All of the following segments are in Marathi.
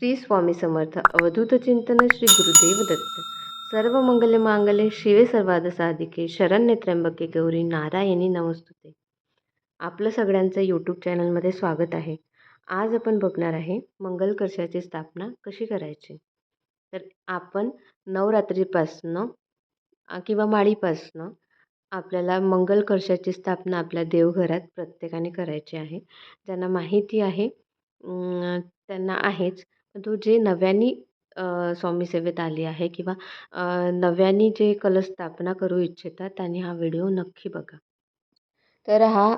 श्री स्वामी समर्थ. अवधूत चिंतन श्री गुरुदेव दत्त. सर्व मंगल मांगले शिवे सर्वाद साधिके शरण्य त्र्यंबके गौरी नारायणी नमस्तुते. आपलं सगळ्यांचं यूट्यूब चॅनलमध्ये स्वागत आहे. आज आपण बघणार आहे मंगल कलशाची स्थापना कशी करायची? तर आपण नवरात्रीपासनं किंवा माळीपासनं आपल्याला मंगल कलशाची स्थापना आपल्या देवघरात प्रत्येकाने करायची आहे. ज्यांना माहिती आहे त्यांना आहेच तो जे नव्याने स्वामी सेवेत आली आहे किंवा नव्याने जे कलश स्थापना करू इच्छितात त्यांनी हा व्हिडिओ नक्की बघा. तर हा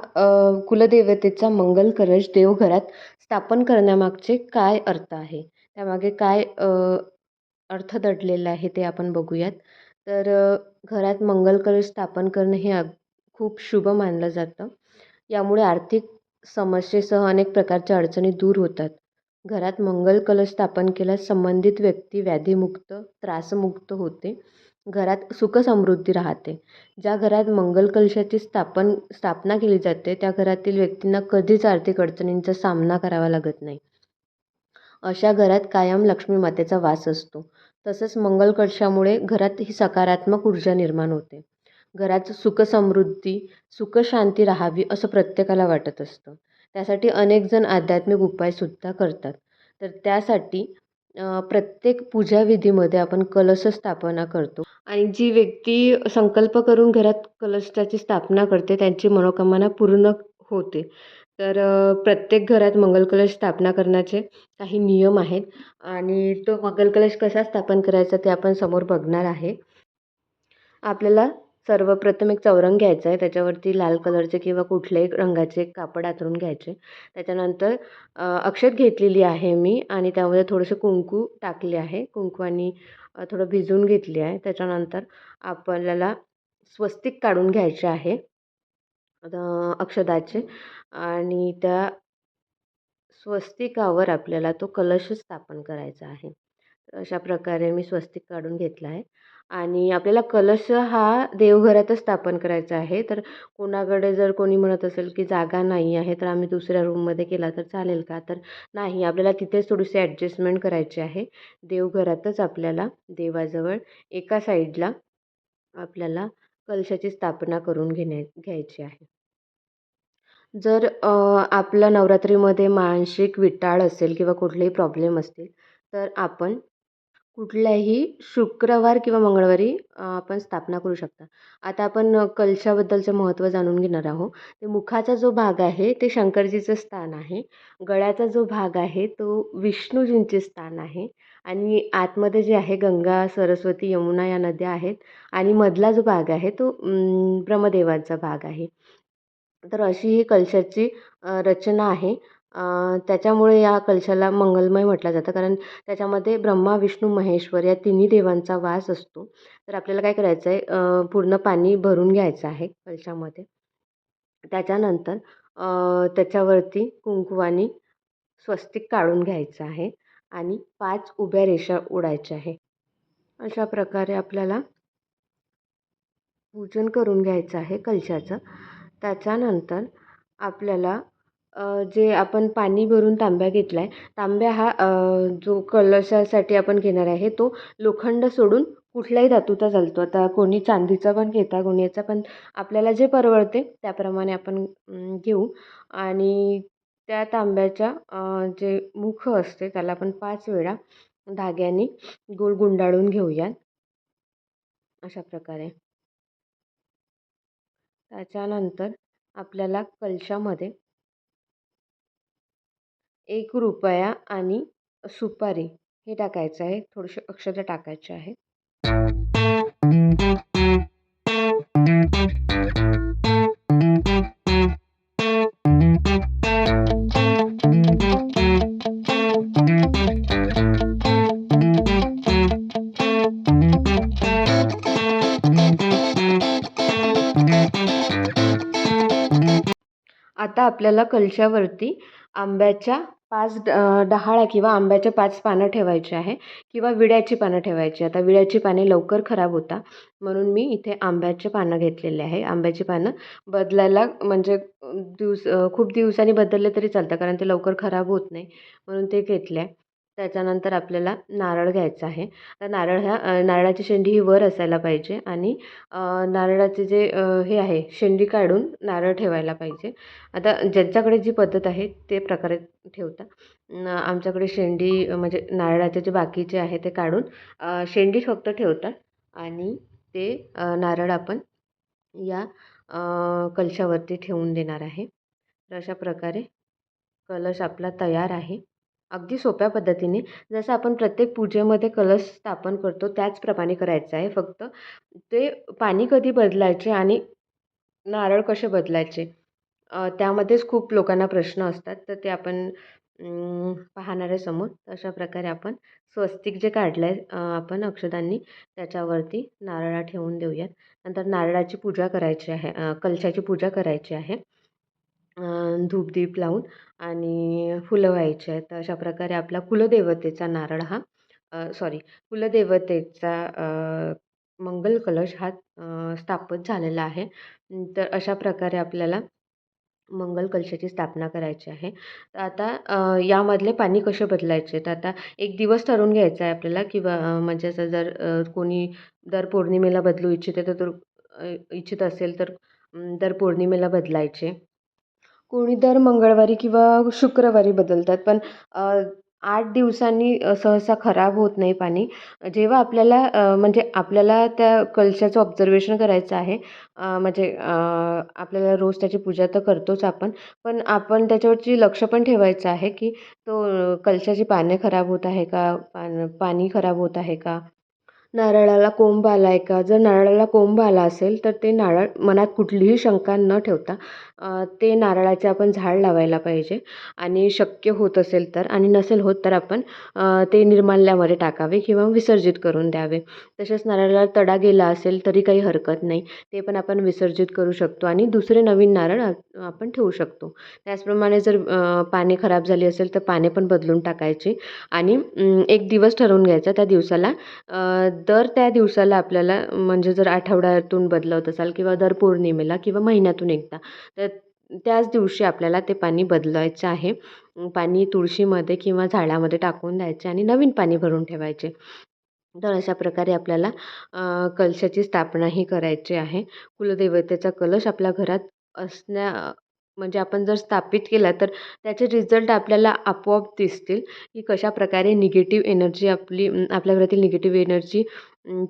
कुलदेवतेचा मंगल कलश देवघरात स्थापन करण्यामागचे काय अर्थ आहे? त्यामागे काय अर्थ दडलेला आहे ते आपण बघूयात. तर घरात मंगल कलश स्थापन करणं हे खूप शुभ मानलं जातं. यामुळे आर्थिक समस्येसह अनेक प्रकारच्या अडचणी दूर होतात. घरात मंगल कलश स्थापन केल्यास संबंधित व्यक्ती व्याधीमुक्त त्रासमुक्त होते. घरात सुखसमृद्धी राहते. ज्या घरात मंगल कलशाची स्थापन स्थापना केली जाते त्या घरातील व्यक्तींना कधीच आर्थिक अडचणींचा सामना करावा लागत नाही. अशा घरात कायम लक्ष्मी मातेचा वास असतो. तसंच मंगल कलशामुळे घरात ही सकारात्मक ऊर्जा निर्माण होते. घरात सुखसमृद्धी सुखशांती राहावी असं प्रत्येकाला वाटत असतं. त्यासाठी अनेकजण आध्यात्मिक उपायसुद्धा करतात. तर त्यासाठी प्रत्येक पूजाविधीमध्ये आपण कलश स्थापना करतो. आणि जी व्यक्ती संकल्प करून घरात कलशाची स्थापना करते त्यांची मनोकामना पूर्ण होते. तर प्रत्येक घरात मंगलकलश स्थापना करण्याचे काही नियम आहेत. आणि तो मंगलकलश कसा स्थापन करायचा ते आपण समोर बघणार आहे. आपल्याला सर्वप्रथम एक चौरंग घ्यायचा आहे. त्याच्यावरती लाल कलरचे किंवा कुठल्याही रंगाचे कापड आतरून घ्यायचे. त्याच्यानंतर अक्षत घेतलेली आहे मी आणि त्यामध्ये थोडंसं कुंकू टाकले आहे. कुंकवानी थोडं भिजवून घेतली आहे. त्याच्यानंतर आपल्याला स्वस्तिक काढून घ्यायचे आहे अक्षदाचे. आणि त्या स्वस्तिकावर आपल्याला तो कलश स्थापन करायचा आहे. अशा प्रकारे मी स्वस्तिक काढून घेतला आहे. आणि आपल्याला कलश हा देवघरातच स्थापन करायचा आहे. तर कोणाकडे जर कोणी म्हणत असेल की जागा नाही आहे तर आम्ही दुसऱ्या रूममध्ये केला तर चालेल का? तर नाही आपल्याला तिथेच थोडीशी ॲडजस्टमेंट करायची आहे. देवघरातच आपल्याला देवाजवळ एका साईडला आपल्याला कलशाची स्थापना करून घेण्या घ्यायची आहे. जर आपलं नवरात्रीमध्ये मानसिक विटाळ असेल किंवा कुठलेही प्रॉब्लेम असतील तर आपण कुठल्याही शुक्रवार किंवा मंगळवारी आपण स्थापना करू शकता. आता आपण कलशाबद्दलचं महत्त्व जाणून घेणार आहोत. ते मुखाचा जो भाग आहे ते शंकरजीचं स्थान आहे. गळ्याचा जो भाग आहे तो विष्णूजींचे स्थान आहे. आणि आतमध्ये जे आहे गंगा सरस्वती यमुना या नद्या आहेत. आणि मधला जो भाग आहे तो ब्रह्मदेवाचा भाग आहे. तर अशी ही कलशाची रचना आहे. त्याच्यामुळे या कलशाला मंगलमय म्हटलं जातं. कारण त्याच्यामध्ये ब्रह्मा विष्णू महेश्वर या तिन्ही देवांचा वास असतो. तर आपल्याला काय करायचं आहे पूर्ण पाणी भरून घ्यायचं आहे कलशामध्ये. त्याच्यानंतर त्याच्यावरती कुंकवानी स्वस्तिक काढून घ्यायचं आहे आणि पाच उभ्या रेषा ओढायच्या आहे. अशा प्रकारे आपल्याला पूजन करून घ्यायचं आहे कलशाचं. त्याच्यानंतर आपल्याला जे आपण पाणी भरून तांब्या घेतला आहे तांब्या हा जो कलशासाठी आपण घेणार आहे तो लोखंड सोडून कुठल्याही धातूचा चालतो. आता कोणी चांदीचा पण घेता कोणी याचा पण आपल्याला जे परवडते त्याप्रमाणे आपण घेऊ. आणि त्या तांब्याच्या जे मुख असते त्याला आपण पाच वेळा धाग्याने गोल गुंडाळून घेऊयात. अशा प्रकारे. त्याच्यानंतर आपल्याला कलशामध्ये एक रुपया आणि सुपारी हे टाकायचं आहे. थोडेसे अक्षरं टाकायचे आहे. आता आपल्याला कलशावरती आंब्याच्या पाच डहाळ्या किंवा आंब्याच्या पाच पानं ठेवायचे आहे किंवा विड्याची पानं ठेवायची. आता विड्याची पाने लवकर खराब होतात म्हणून मी इथे आंब्याचे पानं घेतलेले आहे. आंब्याची पानं बदलायला म्हणजे दिवस खूप दिवसांनी बदलले तरी चालतं कारण ते लवकर खराब होत नाही म्हणून ते घेतले आहे. त्याच्यानंतर आपल्याला नारळ घ्यायचा आहे. तर नारळ ह्या नारळाची शेंडी ही वर असायला पाहिजे आणि नारळाचे जे हे आहे शेंडी काढून नारळ ठेवायला पाहिजे. आता ज्यांच्याकडे जी पद्धत आहे ते प्रकारे ठेवता. आमच्याकडे शेंडी म्हणजे नारळाचे जे बाकीचे आहे ते काढून शेंडी फक्त ठेवतात आणि ते नारळ आपण या कलशावरती ठेवून देणार आहे. तर अशा प्रकारे कलश आपला तयार आहे. अगदी सोप्या पद्धतीने. जसं आपण प्रत्येक पूजेमध्ये कलश स्थापन करतो त्याचप्रमाणे करायचं आहे फक्त ते पाणी कधी बदलायचे आणि नारळ कसे बदलायचे त्यामध्येच खूप लोकांना प्रश्न असतात. तर ते आपण पाहणाऱ्यासमोर समोर अशा प्रकारे आपण स्वस्तिक जे काढलं आहे आपण अक्षदांनी त्याच्यावरती नारळा ठेवून देऊयात. नंतर नारळाची पूजा करायची आहे कलशाची पूजा करायची आहे. धूपदीप लावून आणि फुलं व्हायचे आहेत. तर अशा प्रकारे आपला कुलदेवतेचा नारळ हा सॉरी कुलदेवतेचा मंगल कलश हा स्थापित झालेला आहे. तर अशा प्रकारे आपल्याला मंगल कलशाची स्थापना करायची आहे. तर आता यामधले पाणी कसे बदलायचे तर आता एक दिवस ठरवून घ्यायचा आहे आपल्याला किंवा म्हणजे असं जर कोणी दर पौर्णिमेला बदलू इच्छिते तर इच्छित असेल तर दर पौर्णिमेला बदलायचे. कोणी दर मंगळवारी किंवा शुक्रवारी बदलतात. पण आठ दिवसांनी सहसा खराब होत नाही पाणी. जेव्हा आपल्याला म्हणजे आपल्याला त्या कलशाचं ऑब्झर्वेशन करायचं आहे म्हणजे आपल्याला रोज त्याची पूजा तर करतोच आपण पण आपण त्याच्यावरची लक्ष पण ठेवायचं आहे की तो कलशाची पाने खराब होत आहे का? पान पाणी खराब होत आहे का? नारळाला कोंब आला आहे का? जर नारळाला कोंब आला असेल तर ते नारळ मनात कुठलीही शंका न ठेवता ते नारळाचे आपण झाड लावायला पाहिजे. आणि शक्य होत असेल तर आणि नसेल होत तर आपण ते निर्माल्यामध्ये टाकावे किंवा विसर्जित करून द्यावे. तसेच नारळाला तडा गेला असेल तरी काही हरकत नाही. ते पण आपण विसर्जित करू शकतो आणि दुसरे नवीन नारळ आपण ठेवू शकतो. त्याचप्रमाणे जर पाने खराब झाली असेल तर पाने पण बदलून टाकायची आणि एक दिवस ठरवून घ्यायचा त्या दिवसाला. दर त्या दिवसाला आपल्याला म्हणजे जर आठवड्यातून बदलवत असाल किंवा दर पौर्णिमेला किंवा महिन्यातून एकदा तर त्याच दिवशी आपल्याला ते पाणी बदलायचं आहे. पाणी तुळशीमध्ये किंवा झाडामध्ये टाकून द्यायचे आणि नवीन पाणी भरून ठेवायचे. तर अशा प्रकारे आपल्याला कलशाची स्थापनाही करायची आहे. कुलदेवतेचा कलश आपल्या घरात असण्या म्हणजे आपण जर स्थापित केला तर त्याचे रिझल्ट आपल्याला आपोआप दिसतील की कशाप्रकारे निगेटिव्ह एनर्जी आपली आपल्या घरातील निगेटिव्ह एनर्जी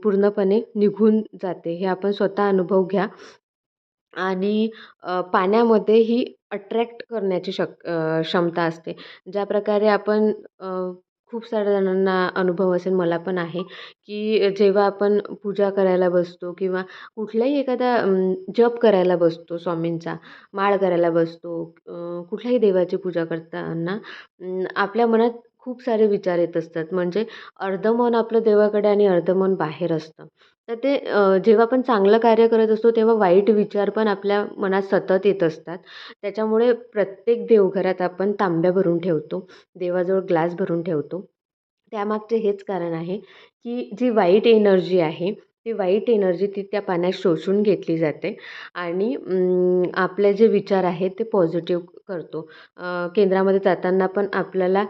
पूर्णपणे निघून जाते. हे आपण स्वतः अनुभव घ्या. आणि पाण्यामध्ये ही अट्रॅक्ट करण्याची शक क्षमता असते. ज्या प्रकारे आपण खूप साऱ्या जणांना अनुभव असेल मला पण आहे की जेव्हा आपण पूजा करायला बसतो किंवा कुठल्याही एखादा जप करायला बसतो स्वामींचा माळ करायला बसतो कुठल्याही देवाची पूजा करताना आपल्या मनात खूप सारे विचार येत असतात. म्हणजे अर्धं मन आपलं देवाकडे आणि अर्धं मन बाहेर असतं. तर ते जेव्हा आपण चांगलं कार्य करत असतो तेव्हा वाईट विचार पण आपल्या मनात सतत येत असतात. त्याच्यामुळे प्रत्येक देवघरात आपण तांब्या भरून ठेवतो देवाजवळ ग्लास भरून ठेवतो. त्यामागचे हेच कारण आहे की जी वाईट एनर्जी आहे ती वाईट एनर्जी ती त्या पाण्यात शोषून घेतली जाते आणि आपले जे विचार आहेत ते पॉझिटिव्ह करतो. केंद्रामध्ये जाताना पण आपल्याला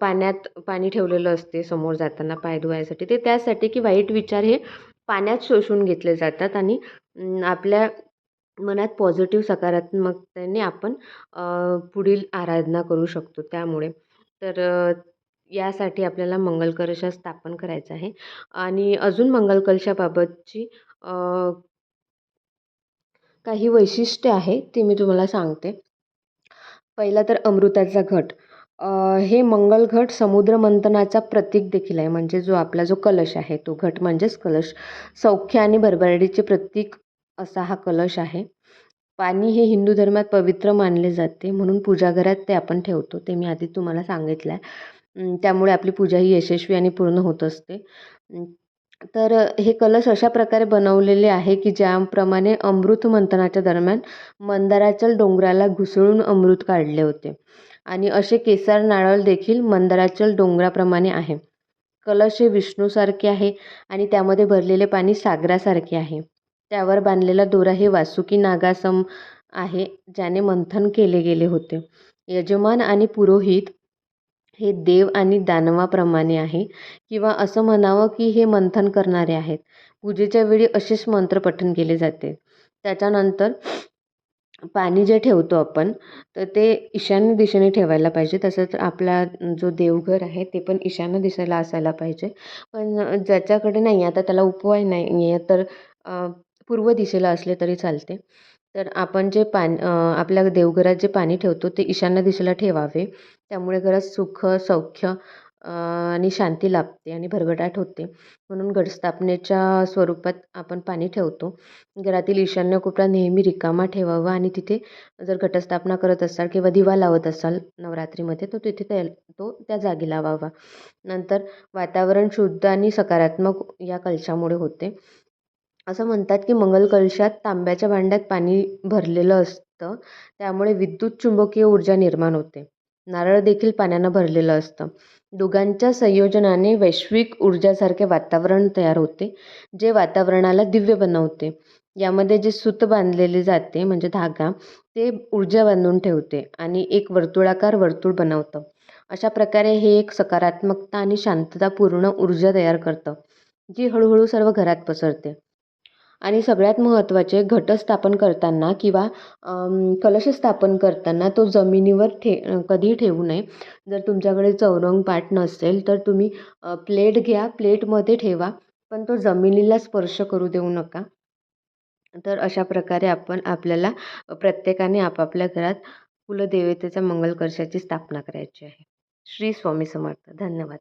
पाण्यात पाणी ठेवलेलं असते समोर जाताना पाय धुवायसाठी. ते त्यासाठी की वाईट विचार हे पाण्यात शोषून घेतले जातात आणि आपल्या मनात पॉझिटिव्ह सकारात्मकतेने आपण पुढील आराधना करू शकतो त्यामुळे. तर यासाठी आपल्याला मंगल कलश स्थापन करायचा आहे. आणि अजून मंगल कलशाबाबतची काही वैशिष्ट्य आहे ती मी तुम्हाला सांगते. पहिला तर अमृताचा घट. हे मंगल घट समुद्र मंथनाचा प्रतीक देखील आहे. म्हणजे जो आपला जो कलश आहे तो घट म्हणजेच कलश. सौख्य आणि भरभराटीचे प्रतीक असा हा कलश आहे. पाणी हे हिंदू धर्मात पवित्र मानले जाते. म्हणून पूजाघरात ते आपण ठेवतो. ते मी आधी तुम्हाला सांगितलं आहे त्यामुळे आपली पूजा ही यशस्वी आणि पूर्ण होत असते. तर हे कलश अशा प्रकारे बनवलेले आहे की ज्याप्रमाणे अमृत मंथनाच्या दरम्यान मंदाराच्या डोंगराला घुसळून अमृत काढले होते. आणि असे केसर नारळ देखील मंदराचल डोंगराप्रमाणे आहे. कलश हे विष्णूसारखे आहे आणि त्यामध्ये भरलेले पाणी सागरासारखे आहे. त्यावर बांधलेला दोरा हे वासुकी नागासम आहे ज्याने मंथन केले गेले होते. यजमान आणि पुरोहित हे देव आणि दानवाप्रमाणे आहे किंवा असं म्हणावं की हे मंथन करणारे आहेत. पूजेच्या वेळी असेच मंत्र पठण केले जाते. त्याच्यानंतर पाणी जे ठेवतो आपण तर ते ईशान्य दिशेने ठेवायला पाहिजे. तसंच आपला जो देवघर आहे ते पण ईशान्य दिशेला असायला पाहिजे. पण ज्याच्याकडे नाही आता त्याला उपाय नाही आहे तर पूर्व दिशेला असले तरी चालते. तर आपण जे पाणी आपल्या देवघरात जे पाणी ठेवतो ते ईशान्य दिशेला ठेवावे. त्यामुळे घरात सुख सौख्य आणि शांती लाभते आणि भरगडाट होते. म्हणून घटस्थापनेच्या स्वरूपात आपण पाणी ठेवतो. घरातील ईशान्य कोपरा नेहमी रिकामा ठेवावा आणि तिथे जर घटस्थापना करत असाल किंवा दिवा लावत असाल नवरात्रीमध्ये तो तिथे त्या तो त्या जागी लावावा. नंतर वातावरण शुद्ध आणि सकारात्मक या कलशामुळे होते. असं म्हणतात की मंगल कलशात तांब्याच्या भांड्यात पाणी भरलेलं असतं. त्यामुळे विद्युत चुंबकीय ऊर्जा निर्माण होते. नारळ देखील पाण्यानं भरलेलं असतं. दोघांच्या संयोजनाने वैश्विक ऊर्जासारखे वातावरण तयार होते जे वातावरणाला दिव्य बनवते. यामध्ये जे सूत बांधलेले जाते म्हणजे धागा ते ऊर्जा बांधून ठेवते आणि एक वर्तुळाकार वर्तुळ बनवतं. अशा प्रकारे हे एक सकारात्मकता आणि शांततापूर्ण ऊर्जा तयार करतं जी हळूहळू सर्व घरात पसरते. आणि सगळ्यात महत्त्वाचे घटस्थापन करताना किंवा कलश स्थापन करताना तो जमिनीवर ठे कधीही ठेवू नये. जर तुमच्याकडे चौरंग पाट नसेल तर तुम्ही प्लेट घ्या प्लेटमध्ये ठेवा पण तो जमिनीला स्पर्श करू देऊ नका. तर अशा प्रकारे आपण आपल्याला प्रत्येकाने आपापल्या घरात कुलदेवतेच्या मंगल कलशाची स्थापना करायची आहे. श्री स्वामी समर्थ. धन्यवाद.